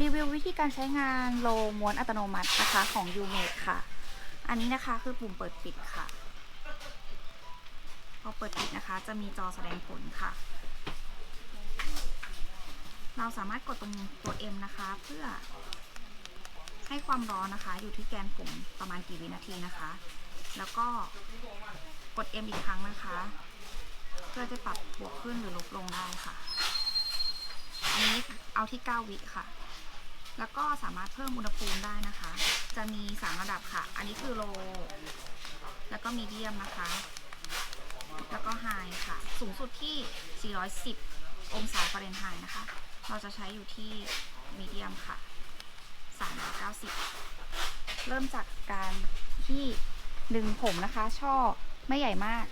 รีวิววิธีการใช้งานโลม้วนอัตโนมัตินะคะของ u m a d e ค่ะ อันนี้นะคะคือปุ่มเปิดปิดค่ะ พอเปิดปิดนะคะ จะมีจอแสดงผลค่ะ เราสามารถกดตรงตัว M นะคะ เพื่อให้ความร้อนนะคะ อยู่ที่แกนผมประมาณกี่วินาทีนะคะ แล้วก็กด M อีกครั้งนะคะ เพื่อจะปรับบวกขึ้นหรือลบลงได้ค่ะ อันนี้เอาที่ 9 วิค่ะ สามารถเพิ่มอุณหภูมิได้นะคะ จะมี 3 ระดับค่ะ อันนี้คือโล แล้วก็มีเดียมนะคะ แล้วก็ไฮค่ะ สูงสุดที่ 410 องศาฟาเรนไฮต์นะคะ เราจะใช้อยู่ที่มีเดียมค่ะ 390 เริ่มจากการที่ดึงผมนะคะ ช่อไม่ใหญ่มาก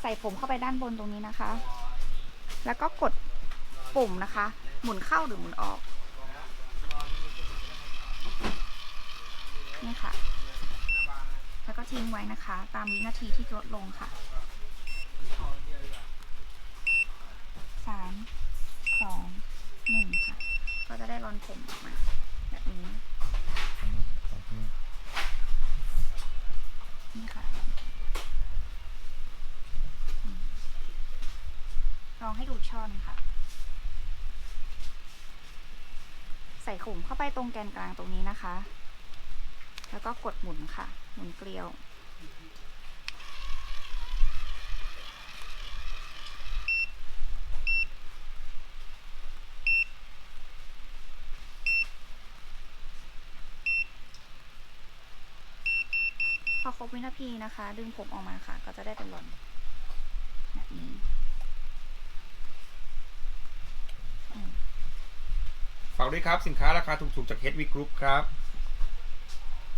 ใส่ผมเข้าไปด้านบนตรงนี้นะคะ แล้วก็กดปุ่มนะคะ หมุนเข้าหรือหมุนออก นี่ค่ะ แล้วก็ ทิ้งไว้นะคะ ตามวินาทีที่ลดลงค่ะสามสองหนึ่งค่ะ ก็จะได้รอนผมออกมา แบบนี้นี่ค่ะลองให้ดูช่อนค่ะ ใส่ขุมเข้าไปตรงแกนกลางตรงนี้นะคะ แล้วก็กดหมุนค่ะ หมุนเกลียว พอครบวินาทีนะคะ ดึงผมออกมาค่ะ ก็จะได้เป็นหลอนแบบนี้ฝากด้วยครับ สินค้าราคาถูกๆจาก HV Group ครับ